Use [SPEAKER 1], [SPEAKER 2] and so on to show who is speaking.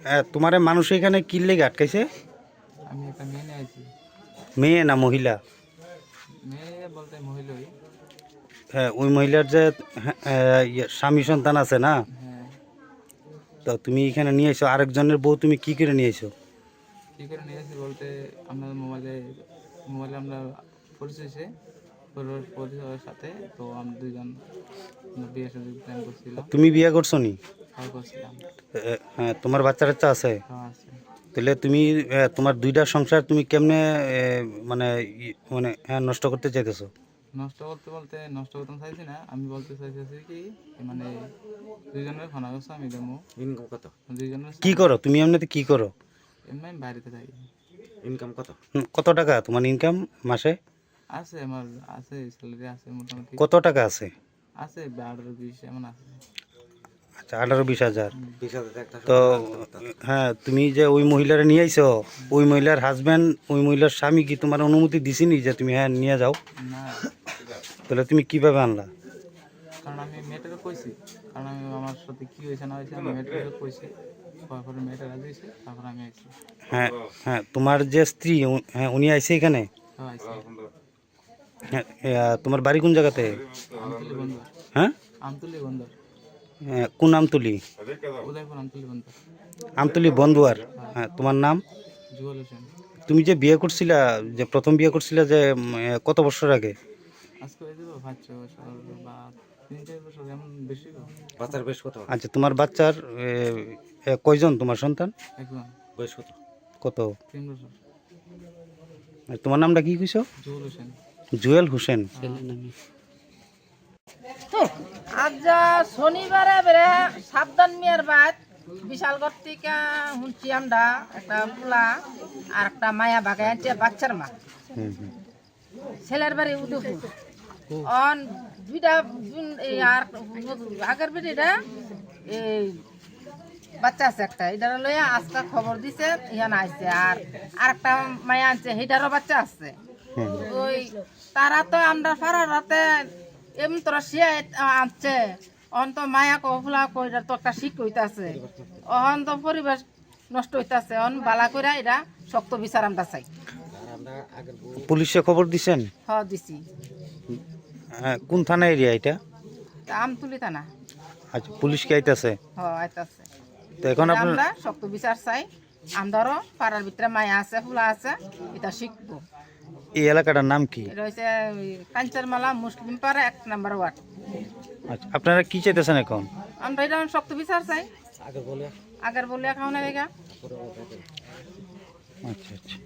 [SPEAKER 1] হ্যাঁ, তোমার মানুষ এখানে কি লেগে আটকাইছে?
[SPEAKER 2] আমি একটা মেয়ে নিয়ে আছি
[SPEAKER 1] মেয়ে না মহিলা?
[SPEAKER 2] মেয়ে বলতে মহিলাই।
[SPEAKER 1] হ্যাঁ ওই মহিলার যে হ্যাঁ, আহ, ইয়ে, স্বামী সন্তান আছে না?
[SPEAKER 2] হ্যাঁ।
[SPEAKER 1] তো তুমি এখানে নিয়ে এসো আরেকজনের বউ তুমি কি করে নিয়ে এসো
[SPEAKER 2] কী করে নিয়ে আসি বলতে আমরা মোবাইলে মোবাইলে আমরা পরিচয়েছে পরিবার পরিবারের সাথে তো আমরা দুজন আমরা বিয়ে সাথে প্ল্যান করছিলাম।
[SPEAKER 1] তুমি বিয়ে করছ নি? হ্যাঁ তোমার বাচ্চা টাচ্চা আছে?
[SPEAKER 2] হ্যাঁ
[SPEAKER 1] তাহলে তুমি তোমার দুইটা সংসার তুমি কেমনে মানে মানে হ্যাঁ নষ্ট করতে চাইতেছো?
[SPEAKER 2] নষ্ট করতে বলতে নষ্ট করতে চাইছি না। আমি বলতে চাইতেছি কি মানে দুইজনের খানা করছে আমি দেবো।
[SPEAKER 3] ইনকাম কত?
[SPEAKER 2] দুইজনের
[SPEAKER 1] কি করো? তুমি এমনিতে কি করো?
[SPEAKER 2] এমনি আমি বাড়িতে থাকি।
[SPEAKER 3] ইনকাম কত?
[SPEAKER 1] কত টাকা তোমার ইনকাম মাসে?
[SPEAKER 2] আছে আমার আছে স্যালারি আছে মোটামুটি।
[SPEAKER 1] কত টাকা আছে?
[SPEAKER 2] আছে আঠারো বিশ এমন আছে।
[SPEAKER 1] আচ্ছা আঠারো বিশ হাজার। তো হ্যাঁ তুমি যে ওই মহিলারে নিয়ে আইছো ওই মহিলার হাজব্যান্ড ওই মহিলার স্বামী কি তোমার অনুমতি দিছিনি যে তুমি হ্যাঁ নিয়ে যাও?
[SPEAKER 2] না।
[SPEAKER 1] তাহলে তুমি কীভাবে আনলা?
[SPEAKER 2] কারণ আমি মেয়েটাকে কইছি। কারণ আমি আমার সাথে কি হয়েছে না হয়েছে আমি মেয়েটাকে কইছি। তারপরে মেয়েটা রাজি হয়েছে তারপরে আমি আইছি।
[SPEAKER 1] হ্যাঁ হ্যাঁ তোমার যে স্ত্রী হ্যাঁ উনি আইছে এখানে?
[SPEAKER 2] হ্যাঁ
[SPEAKER 1] হ্যাঁ তোমার বাড়ি কোন জায়গাতে? হ্যাঁ?
[SPEAKER 2] আমতুলি বন্দর।
[SPEAKER 1] কোন আমতুলি
[SPEAKER 2] উদয়পুর আমতুলি
[SPEAKER 1] আমতুলি হ্যাঁ তোমার নাম? তুমি যে বিয়ে করছিলা যে প্রথম বিয়ে করছিলা যে কত বছর আগে?
[SPEAKER 2] হয়ে
[SPEAKER 1] আচ্ছা তোমার বাচ্চার কয়জন তোমার সন্তান?
[SPEAKER 3] কত?
[SPEAKER 1] কত?
[SPEAKER 2] তিন বছর।
[SPEAKER 1] তোমার নামটা কি কইছো?
[SPEAKER 2] জুয়েল হোসেন।
[SPEAKER 1] জুয়েল হোসেন।
[SPEAKER 4] আজ শনিবারে বেড়ে সাবধান মিয়ার বাদ বিশালগড় থেকে শুনছি আমরা একটা পোলা আর একটা মায়া বাগায় আনছে বাচ্চার মা। ছেলের বাড়ি উদয়পুর। অন দুইটা আর আগের বেটিটা এই বাচ্চা আছে একটা এটার লইয়া আজকে খবর দিছে ইহান আইছে। আর আর একটা মায়া আনছে সেটারও বাচ্চা আছে। ওই তারা তো আমরা ফারার রাতে এমন তোরা শিয়া আনছে। অহন তো মায়া কফুলা কইরা তো একটা শিখ হইতাছে। অহন তো পরিবেশ নষ্ট হইতাছে। অহন বালা কইরা এটা শক্ত বিচার আমরা চাই।
[SPEAKER 1] পুলিশে খবর দিছেন?
[SPEAKER 4] হ দিছি।
[SPEAKER 1] হ্যাঁ, কোন থানা এরিয়া এটা?
[SPEAKER 4] তা আম তুলি তা
[SPEAKER 1] আচ্ছা পুলিশ কি আইতাছে?
[SPEAKER 4] হ আইতাছে।
[SPEAKER 1] তো এখন
[SPEAKER 4] আমরা শক্ত বিচার চাই। আমরারও পাড়ার ভিতরে মায়া আছে ফুলা আছে এটা শিখব
[SPEAKER 1] এই এলাকাটার নাম কি?
[SPEAKER 4] এটা হচ্ছে কাঞ্চনমালা মুসলিম পাড়া এক নাম্বার ওয়ার্ড।
[SPEAKER 1] আচ্ছা আপনারা কি চাইতেছেন এখন?
[SPEAKER 4] আমরা এটা শক্ত বিচার চাই।
[SPEAKER 3] বলে
[SPEAKER 4] আগের বলে খাওয়া
[SPEAKER 1] আচ্ছা আচ্ছা।